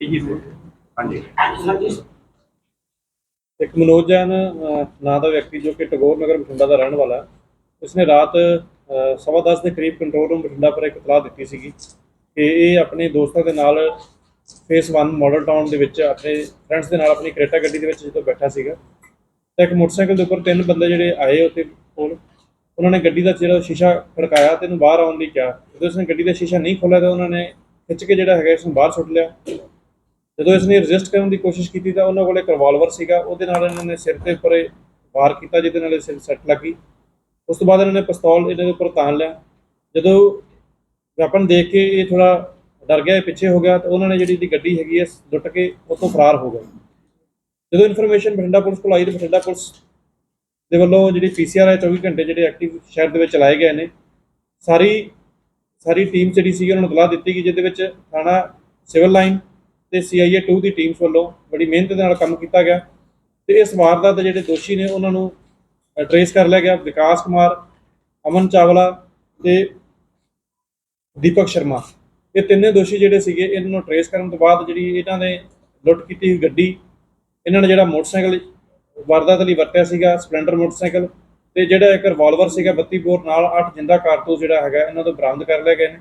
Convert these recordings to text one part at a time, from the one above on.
ਜੀ ਸਰ ਹਾਂਜੀ। ਇੱਕ ਮਨੋਜ ਜੈਨ ਅਹ, ਨਾਂ ਦਾ ਵਿਅਕਤੀ ਜੋ ਕਿ ਟਗੋਰ ਨਗਰ ਬਠਿੰਡਾ ਦਾ ਰਹਿਣ ਵਾਲਾ ਹੈ ਉਸਨੇ ਰਾਤ ਅਹ, ਸਵਾ ਦਸ ਦੇ ਕਰੀਬ ਕੰਟਰੋਲ ਰੂਮ ਬਠਿੰਡਾ ਪਰ ਇੱਕ ਇਤਲਾਹ ਦਿੱਤੀ ਸੀਗੀ ਕਿ ਇਹ ਆਪਣੇ ਦੋਸਤਾਂ ਦੇ ਨਾਲ ਫੇਸ 1 ਮਾਡਲ ਟਾਊਨ ਦੇ ਵਿੱਚ ਆਪਣੇ ਫਰੈਂਡਸ ਦੇ ਨਾਲ ਆਪਣੀ ਕਰੇਟਾ ਗੱਡੀ ਦੇ ਵਿੱਚ ਜਦੋਂ ਬੈਠਾ ਸੀਗਾ। ਤਾਂ ਇੱਕ ਮੋਟਰਸਾਈਕਲ ਦੇ ਉੱਪਰ ਤਿੰਨ ਬੰਦੇ ਜਿਹੜੇ ਆਏ ਉੱਥੇ ਕੋਲ ਉਹਨਾਂ ਨੇ ਗੱਡੀ ਦਾ ਜਿਹੜਾ ਸ਼ੀਸ਼ਾ ਖੜਕਾਇਆ ਤੇ ਇਹਨੂੰ ਬਾਹਰ ਆਉਣ ਲਈ ਕਿਹਾ। ਜਦੋਂ ਉਸਨੇ ਗੱਡੀ ਦਾ ਸ਼ੀਸ਼ਾ ਨਹੀਂ ਖੋਲ੍ਹਿਆ ਤਾਂ ਉਹਨਾਂ ਨੇ ਖਿੱਚ ਕੇ ਜਿਹੜਾ ਹੈਗਾ ਇਸ ਨੂੰ ਬਾਹਰ ਸੁੱਟ ਲਿਆ। ਜਦੋਂ ਇਸ ਨੇ ਰਜਿਸਟ ਕਰਨ ਦੀ ਕੋਸ਼ਿਸ਼ ਕੀਤੀ ਤਾਂ ਉਹਨਾਂ ਕੋਲ ਇੱਕ ਰਿਵਾਲਵਰ ਸੀਗਾ, ਉਹਦੇ ਨਾਲ ਇਹਨਾਂ ਨੇ ਸਿਰ ਦੇ ਉੱਪਰ ਇਹ ਵਾਰ ਕੀਤਾ ਜਿਹਦੇ ਨਾਲ ਇਹ ਸਿਰ ਸੱਟ ਲੱਗੀ। ਉਸ ਤੋਂ ਬਾਅਦ ਇਹਨਾਂ ਨੇ ਪਿਸਤੌਲ ਇਹਨਾਂ ਦੇ ਉੱਪਰ ਤਾਣ ਲਿਆ। ਜਦੋਂ ਵੈਪਨ ਦੇਖ ਕੇ ਇਹ ਥੋੜਾ ਡਰ ਗਿਆ, ਇਹ ਪਿੱਛੇ ਹੋ ਗਿਆ, ਤਾਂ ਉਹਨਾਂ ਨੇ ਜਿਹੜੀ ਇਹਦੀ ਗੱਡੀ ਹੈਗੀ ਹੈ, ਲੁੱਟ ਕੇ ਉੱਥੋਂ ਫਰਾਰ ਹੋ ਗਏ। ਜਦੋਂ ਇਨਫੋਰਮੇਸ਼ਨ ਬਠਿੰਡਾ ਪੁਲਿਸ ਕੋਲ ਆਈ ਤਾਂ ਬਠਿੰਡਾ ਪੁਲਿਸ ਦੇ ਵੱਲੋਂ ਜਿਹੜੀ ਪੀਸੀਆਰ ਹੈ 24 ਘੰਟੇ ਜਿਹੜੇ ਐਕਟਿਵ ਸ਼ਹਿਰ ਦੇ ਵਿੱਚ ਚਲਾਏ ਗਏ ਨੇ। ਸਾਰੀ ਸਾਰੀ ਟੀਮ ਜਿਹੜੀ ਸੀ ਉਹਨਾਂ ਨੂੰ ਇਤਲਾਹ ਦਿੱਤੀ ਗਈ, ਜਿਹਦੇ ਵਿੱਚ ਥਾਣਾ ਸਿਵਲ ਲਾਈਨ ਤੇ ਸੀਆਈਏ 2 ਦੀ ਟੀਮਸ ਵੱਲੋਂ ਬੜੀ ਮਿਹਨਤ ਦੇ ਨਾਲ ਕੰਮ ਕੀਤਾ ਗਿਆ ਤੇ ਇਸ ਵਾਰਦਾਤ ਦੇ ਜਿਹੜੇ ਦੋਸ਼ੀ ਨੇ ਉਹਨਾਂ ਨੂੰ ਟਰੇਸ ਕਰ ਲਿਆ ਗਿਆ ਵਿਕਾਸ ਕੁਮਾਰ, ਅਮਨ ਚਾਵਲਾ ਤੇ ਦੀਪਕ ਸ਼ਰਮਾ। ਇਹ ਤਿੰਨੇ ਦੋਸ਼ੀ ਜਿਹੜੇ ਸੀਗੇ, ਇਹਨਾਂ ਨੂੰ ਟਰੇਸ ਕਰਨ ਤੋਂ ਬਾਅਦ ਜਿਹੜੀ ਇਹਨਾਂ ਨੇ ਲੁੱਟ ਕੀਤੀ ਹੋਈ ਗੱਡੀ, ਇਹਨਾਂ ਨੇ ਜਿਹੜਾ ਮੋਟਰਸਾਈਕਲ ਵਾਰਦਾਤ ਲਈ ਵਰਤਿਆ ਸੀਗਾ, ਸਪਲੈਂਡਰ ਮੋਟਰਸਾਈਕਲ ਤੇ ਜਿਹੜਾ ਇੱਕ ਰਿਵਾਲਵਰ ਸੀਗਾ 32 ਬੋਰ ਨਾਲ 8 ਜਿੰਦਾ ਕਾਰਤੂਸ ਜਿਹੜਾ ਹੈਗਾ, ਇਹਨਾਂ ਤੋਂ ਬਰਾਮਦ ਕਰ ਲਿਆ ਗਏ ਨੇ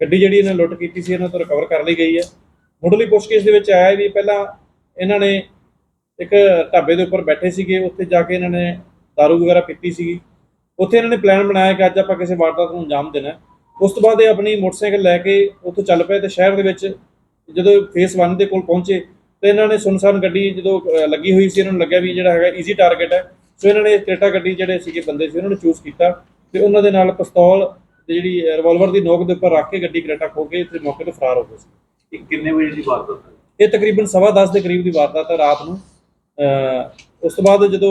ਗੱਡੀ ਜਿਹੜੀ ਇਹਨਾਂ ਲੁੱਟ ਕੀਤੀ ਸੀ, ਇਹਨਾਂ ਤੋਂ ਰਿਕਵਰ ਕਰ ਲਈ ਗਈ ਹੈ। ਮੁੱਢਲੀ ਪੁੱਛਗਿੱਛ ਦੇ ਵਿੱਚ ਆਇਆ ਵੀ ਪਹਿਲਾਂ ਇਹਨਾਂ ਨੇ ਇੱਕ ਢਾਬੇ ਦੇ ਉੱਪਰ ਬੈਠੇ ਸੀਗੇ, ਉੱਥੇ ਜਾ ਕੇ ਇਹਨਾਂ ਨੇ दारू ਵਗੈਰਾ ਪੀਤੀ ਸੀਗੀ। ਉੱਥੇ ਇਹਨਾਂ ਨੇ ਪਲਾਨ ਬਣਾਇਆ ਕਿ ਅੱਜ ਆਪਾਂ ਕਿਸੇ ਵਾਰਦਾਤ ਨੂੰ ਅੰਜਾਮ ਦੇਣਾ ਉਸ ਤੋਂ ਬਾਅਦ ਇਹ ਆਪਣੀ ਮੋਟਰਸਾਈਕਲ ਲੈ ਕੇ ਉੱਥੋਂ ਚੱਲ ਪਏ ਤੇ ਸ਼ਹਿਰ ਦੇ ਵਿੱਚ ਜਦੋਂ ਫੇਸ 1 ਦੇ ਕੋਲ ਪਹੁੰਚੇ ਤੇ ਇਹਨਾਂ ਨੇ ਸੁਨਸਾਨ ਗੱਡੀ ਜਦੋਂ ਲੱਗੀ ਹੋਈ ਸੀ, ਇਹਨਾਂ ਨੂੰ ਲੱਗਿਆ ਵੀ ਜਿਹੜਾ ਹੈਗਾ ਈਜ਼ੀ ਟਾਰਗੇਟ ਹੈ। ਸੋ ਇਹਨਾਂ ਨੇ ਕ੍ਰੇਟਾ ਗੱਡੀ ਜਿਹੜੇ ਸੀਗੇ ਬੰਦੇ ਸੀ, ਉਹਨਾਂ ਨੂੰ ਚੂਜ਼ ਕੀਤਾ ਤੇ ਉਹਨਾਂ ਦੇ ਨਾਲ ਪਿਸਤੌਲ ਤੇ ਜਿਹੜੀ ਰਿਵਾਲਵਰ ਦੀ ਨੋਕ ਦੇ ਉੱਪਰ ਰੱਖ ਕੇ ਗੱਡੀ ਕਰੇਟਾ ਖੋ ਕੇ ਤੇ ਮੌਕੇ ਤੋਂ ਫਰਾਰ ਹੋ ਗਏ ਸੀ। ਇਹ ਕਿੰਨੇ ਵਜੇ ਦੀ ਵਾਰਦਾਤ ਹੈ ਇਹ ਤਕਰੀਬਨ ਸਵਾ ਦਸ ਦੇ ਕਰੀਬ ਦੀ ਵਾਰਦਾਤ ਹੈ ਰਾਤ ਨੂੰ। ਉਸ ਤੋਂ ਬਾਅਦ ਜਦੋਂ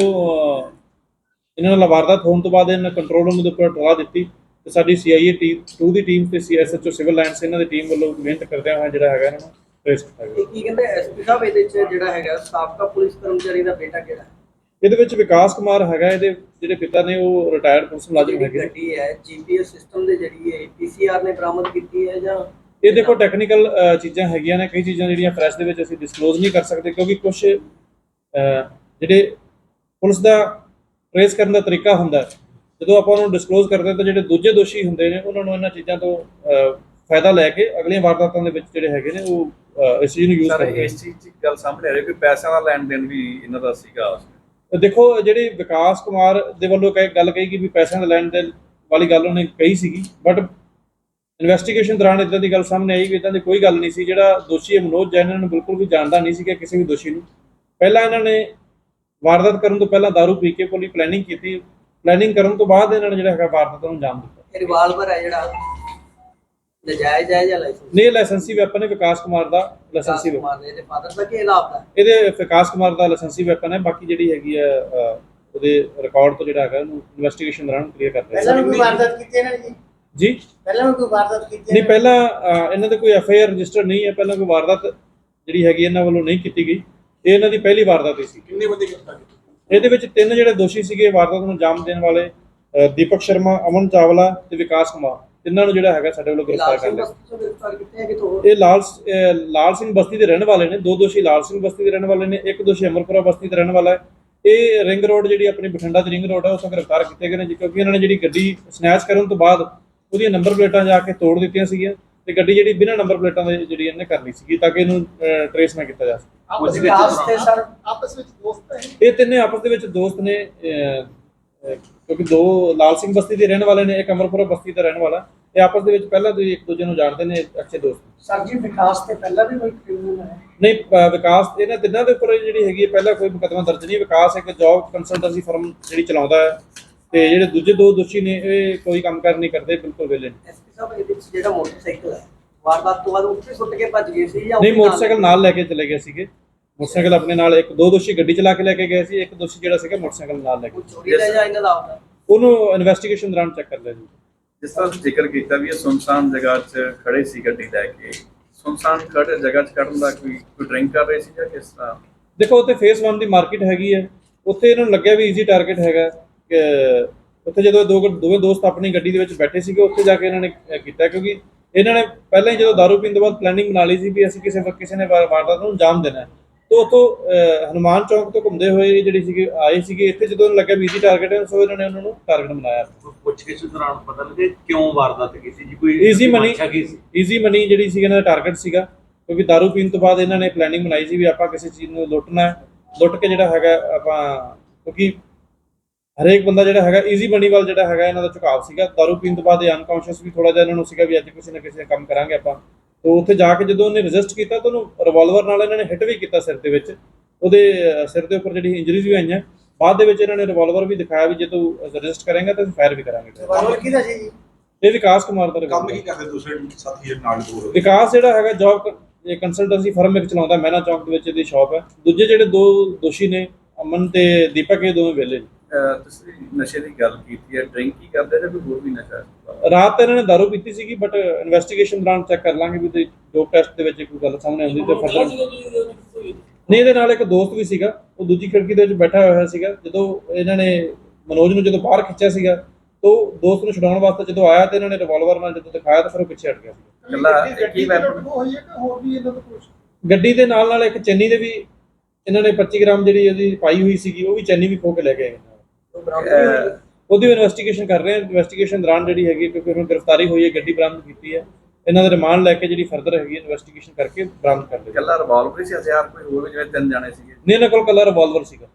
ਇਹਨਾਂ ਨਾਲ ਵਾਰਦਾਤ ਹੋਣ ਤੋਂ ਬਾਅਦ ਇਹਨਾਂ ਕੰਟਰੋਲ ਰੂਮ ਦੇ ਉੱਪਰ ਟਰਾ ਦਿੱਤੀ ਤੇ ਸਾਡੀ ਸੀਆਈਏ ਟੀਮ 2 ਦੀ ਟੀਮ ਤੇ ਸੀਐਸਐਚਓ ਸਿਵਲ ਲਾਈਨਸ ਇਹਨਾਂ ਦੀ ਟੀਮ ਵੱਲੋਂ ਮਿਹਨਤ ਕਰਦਿਆਂ ਹੋਇਆ ਜਿਹੜਾ ਹੈਗਾ ਇਹਨਾਂ ਨੂੰ ਟ੍ਰੇਸ ਕੀਤਾ ਗਿਆ। ਕੀ ਕਹਿੰਦੇ ਐਸਪੀ ਸਾਹਿਬ ਇਹਦੇ ਚ ਜਿਹੜਾ ਹੈਗਾ ਸਾਬਕਾ ਪੁਲਿਸ ਕਰਮਚਾਰੀ ਦਾ ਬੇਟਾ ਕਿਹੜਾ? ਹੈ? ਇਹਦੇ ਵਿੱਚ ਵਿਕਾਸ ਕੁਮਾਰ ਹੈਗਾ ਇਹਦੇ ਜਿਹੜੇ ਪਿਤਾ ਨੇ ਉਹ ਰਿਟਾਇਰਡ ਪੁਲਿਸ ਮੁਲਾਜ਼ਮ ਜਿਹੜੀ ਹੈਗੇ। ਗੱਡੀ ਹੈ ਜੀਪੀਐਸ ਸਿਸਟਮ ਦੇ ਜਰੀਏ ਪੀਸੀਆਰ ਨੇ ਬਰਾਮਦ ਕੀਤੀ ਹੈ ਜਾਂ ਇਹ ਦੇਖੋ ਟੈਕਨੀਕਲ ਚੀਜ਼ਾਂ ਹੈਗੀਆਂ ਨੇ ਕਈ ਚੀਜ਼ਾਂ ਜਿਹੜੀਆਂ ਪ੍ਰੈਸ ਦੇ ਵਿੱਚ ਅਸੀਂ ਡਿਸਕਲੋਜ਼ ਨਹੀਂ ਕਰ ਸਕਦੇ ਕਿਉਂਕਿ ਕੁਝ ਜਿਹੜੇ ਪੁਲਿਸ ਦਾ ਟ੍ਰੇਸ ਕਰਨ ਦਾ ਤਰੀਕਾ ਹੁੰਦਾ ਜਦੋਂ ਆਪਾਂ ਉਹਨੂੰ ਡਿਸਕਲੋਜ਼ ਕਰਦੇ ਹਾਂ ਤਾਂ ਜਿਹੜੇ ਦੂਜੇ ਦੋਸ਼ੀ ਹੁੰਦੇ ਨੇ ਉਹਨਾਂ ਨੂੰ ਇਹਨਾਂ ਚੀਜ਼ਾਂ ਤੋਂ ਫਾਇਦਾ ਲੈ ਕੇ ਅਗਲੀਆਂ ਵਾਰਦਾਤਾਂ ਦੇ ਵਿੱਚ ਜਿਹੜੇ ਹੈਗੇ ਨੇ ਉਹ ਇਸ ਚੀਜ਼ ਨੂੰ ਯੂਜ਼ ਕਰਦੇ ਇਸ ਚੀਜ਼ ਦੀ ਗੱਲ ਸਾਹਮਣੇ ਆ ਰਹੀ ਕਿ ਪੈਸਿਆਂ ਦਾ ਲੈਣ ਦੇਣ ਵੀ ਇਹਨਾਂ ਦਾ ਸੀਗਾ ਨੇ ਦੇਖੋ ਜਿਹੜੀ ਵਿਕਾਸ ਕੁਮਾਰ ਦੇ ਵੱਲੋਂ ਕਹੇ ਗੱਲ ਕਹੀ ਕਿ ਵੀ ਪੈਸਿਆਂ ਦਾ ਲੈਣ ਦੇਣ ਵਾਲੀ ਗੱਲ ਉਹਨੇ ਕਹੀ ਸੀਗੀ ਬਟ ਇਨਵੈਸਟੀਗੇਸ਼ਨ ਦੌਰਾਨ ਇਦਾਂ ਦੀ ਗੱਲ ਸਾਹਮਣੇ ਆਈ ਵੀ ਇਦਾਂ ਦੀ ਕੋਈ ਗੱਲ ਨਹੀਂ ਸੀ ਜਿਹੜਾ ਦੋਸ਼ੀ ਹੈ ਮਨੋਜ ਜੈਨ ਇਹਨਾਂ ਨੂੰ ਬਿਲਕੁਲ ਵੀ ਜਾਣਦਾ ਨਹੀਂ ਸੀਗਾ ਕਿਸੇ ਵੀ ਦੋਸ਼ੀ ਨੂੰ। ਪਹਿਲਾਂ ਇਹਨਾਂ ਨੇ ਵਾਰਦਾਤ ਕਰਨ ਤੋਂ ਪਹਿਲਾਂ दारू ਪੀ ਕੇ ਪੂਰੀ ਪਲੈਨਿੰਗ ਕੀਤੀ। ਪਲੈਨਿੰਗ ਕਰਨ ਤੋਂ ਬਾਅਦ ਇਹਨਾਂ ਨੇ ਜਿਹੜਾ ਹੈਗਾ ਵਾਰਦਾਤ ਨੂੰ ਅੰਜਾਮ ਦਿੱਤਾ। ਇਹ ਰਿਵਾਲਵਰ ਹੈ ਜਿਹੜਾ? ਨਜਾਇਜ਼ ਹੈ ਜਾਂ ਲਾਇਸੈਂਸ ਨੇ ਲਾਇਸੈਂਸੀ ਵੈਪਨ ਹੈ ਵਿਕਾਸ ਕੁਮਾਰ ਦਾ ਲਾਇਸੈਂਸੀ। ਮਾਰਦੇ ਇਹਦੇ ਫਾਦਰ ਦਾ ਕੀ ਇਲਾਪ ਦਾ ਇਹਦੇ ਵਿਕਾਸ ਕੁਮਾਰ ਦਾ ਲਾਇਸੈਂਸੀ ਵੈਪਨ ਹੈ ਬਾਕੀ ਜਿਹੜੀ ਹੈਗੀ ਹੈ ਉਹਦੇ ਰਿਕਾਰਡ ਤੋਂ ਜਿਹੜਾ ਹੈਗਾ ਉਹਨੂੰ ਇਨਵੈਸਟੀਗੇਸ਼ਨ ਦੌਰਾਨ ਕਲੀਅਰ ਕਰ ਰਹੇ ਪਹਿਲਾਂ ਵੀ ਕੋਈ ਵਾਰਦਾਤ ਕੀਤੀ ਇਹਨਾਂ ਨੇ ਜੀ? ਪਹਿਲਾਂ ਵੀ ਕੋਈ ਵਾਰਦਾਤ ਕੀਤੀ ਨਹੀਂ ਪਹਿਲਾਂ ਇਹਨਾਂ ਦੇ ਕੋਈ ਐਫ ਆਈ ਆਰ ਰਜਿਸਟਰ ਨਹੀਂ ਹੈ ਪਹਿਲਾਂ ਕੋਈ ਵਾਰਦਾਤ ਜਿਹੜੀ ਹੈਗੀ ਇਹਨਾਂ ਵੱਲੋਂ ਨਹੀਂ ਕੀਤੀ ਗਈ। ਇਹ ਇਹਨਾਂ ਦੀ ਪਹਿਲੀ ਵਾਰਦਾਤ ਹੀ ਸੀ। ਕਿੰਨੇ ਬੰਦੇ ਗ੍ਰਿਫਤਾਰ ਕੀਤੇ? ਇਹਦੇ ਵਿੱਚ ਤਿੰਨ ਜਿਹੜੇ ਦੋਸ਼ੀ ਸੀਗੇ ਵਾਰਦਾਤ ਨੂੰ ਅੰਜਾਮ ਦੇਣ ਵਾਲੇ ਦੀਪਕ ਸ਼ਰਮਾ ਅਮਨ ਚਾਵਲਾ ਤੇ ਵਿਕਾਸ ਕੁਮਾਰ। ਤਿੰਨਾਂ ਨੂੰ ਜਿਹੜਾ ਹੈਗਾ ਸਾਡੇ ਵੱਲੋਂ ਗ੍ਰਿਫਤਾਰ ਲਾਲ ਕਰ ਸਿੰਘ ਲਿਆ। ਬਸਤੀ ਤੋਂ ਗ੍ਰਿਫਤਾਰ ਕੀਤੇ ਹੈ ਕਿਤੋਂ ਹੋਰ? ਇਹ ਲਾਲ ਸ- ਅਹ, ਲਾਲ ਸਿੰਘ ਬਸਤੀ ਦੇ ਰਹਿਣ ਵਾਲੇ ਨੇ ਦੋ ਦੋਸ਼ੀ ਲਾਲ ਸਿੰਘ ਬਸਤੀ ਦੇ ਰਹਿਣ ਵਾਲੇ ਨੇ ਇੱਕ ਦੋਸ਼ੀ ਅਮਰਪੁਰਾ ਬਸਤੀ ਦੇ ਰਹਿਣ ਵਾਲਾ ਹੈ। ਇਹ ਰਿੰਗ ਰੋਡ ਜਿਹੜੀ ਆਪਣੀ ਬਠਿੰਡਾ ਦੀ ਰਿੰਗ ਰੋਡ ਹੈ ਉਸੋਂ ਗ੍ਰਿਫਤਾਰ ਕੀਤੇ ਗਏ ਨੇ ਜੀ, ਕਿਉਂਕਿ ਇਹਨਾਂ ਨੇ ਜਿਹੜੀ ਗੱਡੀ ਸਨੈਚ ਕਰਨ ਤੋਂ ਬਾਅਦ ਉਹਦੀਆਂ ਨੰਬਰ ਪਲੇਟਾਂ ਜਾ ਕੇ ਤੋੜ ਦਿੱਤੀਆਂ ਸੀਗੀਆਂ ਤੇ ਗੱਡੀ ਜਿਹੜੀ ਬਿਨਾਂ ਨੰਬਰ ਪਲੇਟਾਂ ਦੇ ਜਿਹੜੀ ਇਹਨੇ ਕਰਨੀ ਸੀਗੀ ਤਾਂ ਕਿ ਇਹਨੂੰ ਟਰੇਸ ਨਾ ਕੀਤਾ ਜਾ ਸਕੇ। ਆਪਸ ਵਿੱਚ ਸਰ ਆਪਸ ਵਿੱਚ ਦੋਸਤ ਹੈ ਇਹ? ਤਿੰਨੇ ਆਪਸ ਦੇ ਵਿੱਚ ਦੋਸਤ ਨੇ ਕਿਉਂਕਿ ਦੋ ਲਾਲ ਸਿੰਘ ਬਸਤੀ ਦੇ ਰਹਿਣ ਵਾਲੇ ਨੇ ਇੱਕ ਅਮਰਪੁਰਾ ਬਸਤੀ ਦਾ ਰਹਿਣ ਵਾਲਾ। ਇਹ ਆਪਸ ਦੇ ਵਿੱਚ ਪਹਿਲਾਂ ਤੋਂ ਹੀ ਇੱਕ ਦੂਜੇ ਨੂੰ ਜਾਣਦੇ ਨੇ ਅੱਛੇ ਦੋਸਤ। ਸਰ ਜੀ ਵਿਕਾਸ ਤੇ ਪਹਿਲਾਂ ਵੀ ਕੋਈ ਕ੍ਰਿਮੀਨਲ ਹੈ? ਨਹੀਂ ਵਿਕਾਸ ਇਹਨਾਂ ਤਿੰਨਾਂ ਦੇ ਉੱਪਰ ਜਿਹੜੀ ਹੈਗੀ ਹੈ ਪਹਿਲਾਂ ਕੋਈ ਮੁਕੱਦਮਾ ਦਰਜ ਨਹੀਂ ਵਿਕਾਸ ਇੱਕ ਜੌਬ ਕੰਸਲਟੈਂਸੀ ਫਰਮ ਜਿਹੜੀ ਚਲਾਉਂਦਾ ਹੈ। ਤੇ ਜਿਹੜੇ ਦੂਜੇ ਦੋ ਦੋਸ਼ੀ ਨੇ ਇਹ ਕੋਈ ਕੰਮ ਕਰ ਨਹੀਂ ਕਰਦੇ ਬਿਲਕੁਲ ਵਿਹਲੇ ਨੇ। ਐਸਪੀ ਸਾਹਿਬ ਇਹਦੇ ਵਿੱਚ ਜਿਹੜਾ ਮੋਟਰਸਾਈਕਲ ਹੈ ਵਾਰਦਾਤ ਤੋਂ ਬਾਅਦ ਉੱਥੇ ਸੁੱਟ ਕੇ ਭੱਜ ਗਏ ਸੀ ਜਾਂ ਨਹੀਂ ਮੋਟਰਸਾਈਕਲ ਨਾਲ ਲੈ ਕੇ ਚਲੇ ਗਏ ਸੀਗੇ। ਮੋਟਰਸਾਈਕਲ ਆਪਣੇ ਨਾਲ ਇੱਕ ਦੋ ਦੋਸ਼ੀ ਗੱਡੀ ਚਲਾ ਕੇ ਲੈ ਕੇ ਗਏ ਸੀ ਇੱਕ ਦੋਸ਼ੀ ਜਿਹੜਾ ਸੀਗਾ ਮੋਟਰਸਾਈਕਲ ਨਾਲ ਲੈ ਕੇ ਚੋਰੀ ਦਾ ਜਾਂ ਇਹਨਾਂ ਦਾ ਆਪਦਾ ਉਹਨੂੰ ਇਨਵੈਸਟੀਗੇਸ਼ਨ ਦੌਰਾਨ ਚੈੱਕ ਕਰ ਲਿਆ ਜੀ। ਜਿਸ ਤਰ੍ਹਾਂ ਤੁਸੀਂ ਜ਼ਿਕਰ ਕੀਤਾ ਵੀ ਇਹ ਸੁਨਸਾਨ ਜਗ੍ਹਾ 'ਚ ਖੜੇ ਸੀ ਗੱਡੀ ਲੈ ਕੇ ਸੁਨਸਾਨ ਖੜੇ ਜਗ੍ਹਾ 'ਚ ਖੜਨ ਦਾ ਕੋਈ ਕੋਈ ਡਰਿੰਕ ਕਰ ਰਹੇ ਸੀ ਜਾਂ ਕਿਸ ਤਰ੍ਹਾਂ? ਦੇਖੋ ਉੱਥੇ ਫੇਸ 1 ਦੀ ਮਾਰਕੀਟ ਹੈਗੀ ਹੈ। ਉੱਥੇ ਇਹਨਾਂ ਨੂੰ ਲੱਗਿਆ ਵੀ ਈਜ਼ੀ ਟਾਰਗੇਟ ਹੈਗਾ। ਉੱਥੇ ਜਦੋਂ ਦੋ ਦੋਵੇਂ ਦੋਸਤ ਆਪਣੀ ਗੱਡੀ ਦੇ ਵਿੱਚ ਬੈਠੇ ਸੀਗੇ ਉੱਥੇ ਜਾ ਕੇ ਇਹਨਾਂ ਨੇ ਕੀਤਾ ਕਿਉਂਕਿ ਇਹਨਾਂ ਨੇ ਪਹਿਲਾਂ ਹੀ ਜਦੋਂ ਦਾਰੂ ਪੀਣ ਤੋਂ ਬਾਅਦ ਪਲੈਨਿੰਗ ਬਣਾ ਲਈ ਸੀ ਵੀ ਅਸੀਂ ਕਿਸੇ ਕਿਸੇ ਨੇ ਵਾਰ- ਵਾਰਦਾਤ ਨੂੰ ਅੰਜਾਮ ਦੇਣਾ ਤੇ ਉਤੋਂ ਹਨੂਮਾਨ ਚੌਕ ਤੋਂ ਘੁੰਮਦੇ ਹੋਏ ਜਿਹੜੀ ਸੀਗੇ ਆਏ ਸੀਗੇ ਇੱਥੇ ਜਦੋਂ ਇਹਨਾਂ ਲੱਗਾ ਵੀ ਈਜ਼ੀ ਟਾਰਗੇਟ ਹੈ ਸੋ ਇਹਨਾਂ ਨੇ ਉਹਨਾਂ ਨੂੰ ਟਾਰਗੇਟ ਬਣਾਇਆ। ਪੁੱਛ ਕੇ ਦੌਰਾਨ ਪਤਾ ਲੱਗੇ ਕਿਉਂ ਵਾਰਦਾਤ ਕੀਤੀ ਜੀ ਕੋਈ ਕੀ ਸੀ? ਈਜ਼ੀ ਮਨੀ ਜਿਹੜੀ ਸੀ ਇਹਨਾਂ ਦਾ ਟਾਰਗੇਟ ਸੀਗਾ ਕਿਉਂਕਿ ਦਾਰੂ ਪੀਣ ਤੋਂ ਬਾਅਦ ਇਹਨਾਂ ਨੇ ਪਲੈਨਿੰਗ ਬਣਾਈ ਸੀ ਵੀ ਆਪਾਂ ਕਿਸੇ ਚੀਜ਼ ਨੂੰ ਲੁੱਟਣਾ ਹੈ। ਲੁੱਟ ਕੇ ਜਿਹੜਾ ਹੈਗਾ ਆਪਾਂ ਕਿਉਂਕਿ ਹਰੇਕ ਬੰਦਾ ਜਿਹੜਾ ਹੈਗਾ ਈਜ਼ੀ ਮਨੀ ਵੱਲ ਜਿਹੜਾ ਹੈਗਾ ਇਹਨਾਂ ਦਾ ਝੁਕਾਅ ਸੀਗਾ। ਦਾਰੂ ਪੀਣ ਤੋਂ ਬਾਅਦ ਇਹ ਅਨਕੌਂਸ਼ੀਅਸ ਵੀ ਥੋੜਾ ਜਿਹਾ ਇਹਨਾਂ ਨੂੰ ਸੀਗਾ ਵੀ ਅੱਜ ਕਿਸੇ ਨਾ ਕਿਸੇ ਕੰਮ ਕਰਾਂਗੇ ਆਪਾਂ। ਤੋਂ ਉੱਥੇ ਜਾ ਕੇ ਜਦੋਂ ਉਹਨੇ ਰੈਜ਼ਿਸਟ ਕੀਤਾ ਤਾਂ ਉਹਨੂੰ ਰਿਵਾਲਵਰ ਨਾਲ ਇਹਨਾਂ ਨੇ ਹਿੱਟ ਵੀ ਕੀਤਾ ਸਿਰ ਦੇ ਵਿੱਚ। ਉਹਦੇ ਸਿਰ ਦੇ ਉੱਪਰ ਜਿਹੜੀ ਇੰਜਰੀਜ਼ ਵੀ ਆਈਆਂ ਬਾਅਦ ਦੇ ਵਿੱਚ ਇਹਨਾਂ ਨੇ ਰਿਵਾਲਵਰ ਵੀ ਦਿਖਾਇਆ ਵੀ ਜੇ ਤੂੰ ਰੈਜ਼ਿਸਟ ਕਰੇਂਗਾ ਤਾਂ ਫਾਇਰ ਵੀ ਕਰਾਂਗੇ ਰਿਵਾਲਵਰ ਕਿਹਦਾ ਸੀ ਜੀ? ਇਹ ਵਿਕਾਸ ਕੁਮਾਰ ਦਾ ਕੰਮ ਕੀ ਕਰਦੇ ਦੂਸਰੇ ਸਾਥੀ ਨਾਲ ਦੋ ਵਿਕਾਸ ਜਿਹੜਾ ਹੈਗਾ ਜੌਬ ਕੰਸਲਟੈਂਸੀ ਫਰਮ ਇੱਕ ਚਲਾਉਂਦਾ ਮਹਿਨਾ ਚੌਂਕ ਦੇ ਵਿੱਚ ਇਹਦੀ ਸ਼ਾਪ ਹੈ। ਦੂਜੇ ਜਿਹੜੇ ਦੋ ਦੋਸ਼ੀ ਨੇ ਅਮਨ ਤੇ ਦੀਪਕ ਇਹ ਦੋਵੇਂ ਵਿਹਲੇ ਨੇ। ਅਹ ਤੁਸੀਂ ਨਸ਼ੇ ਦੀ ਗੱਲ ਕੀਤੀ ਹੈ ਡਰਿੰਕ ਹੀ ਕਰਦੇ ਜਾਂ ਕੋਈ ਹੋਰ ਵੀ ਨਸ਼ਾ? ਰਾਤ ਤਾਂ ਇਹਨਾਂ ਨੇ ਦਾਰੂ ਪੀਤੀ ਸੀਗੀ ਬਟ ਇਨਵੈਸਟੀਗੇਸ਼ਨ ਦੌਰਾਨ ਚੈੱਕ ਕਰ ਲਾਂਗੇ ਵੀ ਤੇ ਜੋ ਟੈਸਟ ਦੇ ਵਿੱਚ ਕੋਈ ਗੱਲ ਸਾਹਮਣੇ ਆਉਂਦੀ ਤੇ ਫਰਦਰ ਨਹੀਂ ਇਹਦੇ ਨਾਲ ਇੱਕ ਦੋਸਤ ਵੀ ਸੀਗਾ ਉਹ ਦੂਜੀ ਖਿੜਕੀ ਦੇ ਵਿੱਚ ਬੈਠਾ ਹੋਇਆ ਸੀਗਾ ਜਦੋਂ ਇਹਨਾਂ ਨੇ ਮਨੋਜ ਨੂੰ ਜਦੋਂ ਬਾਹਰ ਖਿੱਚਿਆ ਸੀਗਾ ਤੋਂ ਦੋਸਤ ਨੂੰ ਛਡਾਉਣ ਵਾਸਤੇ ਜਦੋਂ ਆਇਆ ਤੇ ਇਹਨਾਂ ਨੇ ਰਿਵਾਲਵਰ ਨਾਲ ਜਦੋਂ ਦਿਖਾਇਆ ਤਾਂ ਫਿਰ ਉਹ ਪਿੱਛੇ ਹਟ ਗਿਆ ਸੀ ਇਕੱਲਾ ਇੱਕ ਹੀ ਵੈਪਨ ਹੋਈ ਹੈ ਕਿ ਹੋਰ ਵੀ ਇਹਨਾਂ ਦਾ ਕੁਝ ਗੱਡੀ ਦੇ ਨਾਲ ਨਾਲ ਇੱਕ ਚੈਨੀ ਦੇ ਵੀ ਇਹਨਾਂ ਨੇ 25 ਗ੍ਰਾਮ ਜਿਹੜੀ ਉਹਦੀ ਪਾਈ ਹੋਈ ਸੀਗੀ ਉਹ ਵੀ ਚੈਨੀ ਵੀ ਖੋ ਕੇ ਲੈ ਗਏ ਅਹ, ਉਹਦੀ ਇਨਵੈਸਟੀਗੇਸ਼ਨ ਕਰ ਰਹੇ ਹਾਂ। ਇਨਵੈਸਟੀਗੇਸ਼ਨ ਦੌਰਾਨ ਜਿਹੜੀ ਹੈਗੀ ਕਿਉਂਕਿ ਉਹਨਾਂ ਗ੍ਰਿਫਤਾਰੀ ਹੋਈ ਹੈ ਗੱਡੀ ਬਰਾਮਦ ਕੀਤੀ ਹੈ। ਇਹਨਾਂ ਦਾ ਰਿਮਾਂਡ ਲੈ ਕੇ ਜਿਹੜੀ ਫਰਦਰ ਹੈਗੀ ਇਨਵੈਸਟੀਗੇਸ਼ਨ ਕਰਕੇ ਬਰਾਮਦ ਕਰ ਲਈ ਇਕੱਲਾ ਰਿਵਾਲਵਰ ਹੀ ਸੀ ਹਥਿਆਰ ਕੋਈ ਹੋਰ ਵੀ ਜਿਵੇਂ ਤਿੰਨ ਜਾਣੇ ਸੀਗੇ? ਨਹੀਂ ਇਹਨਾਂ ਕੋਲ ਕੱਲਾ ਰਿਵਾਲਵਰ ਸੀਗਾ।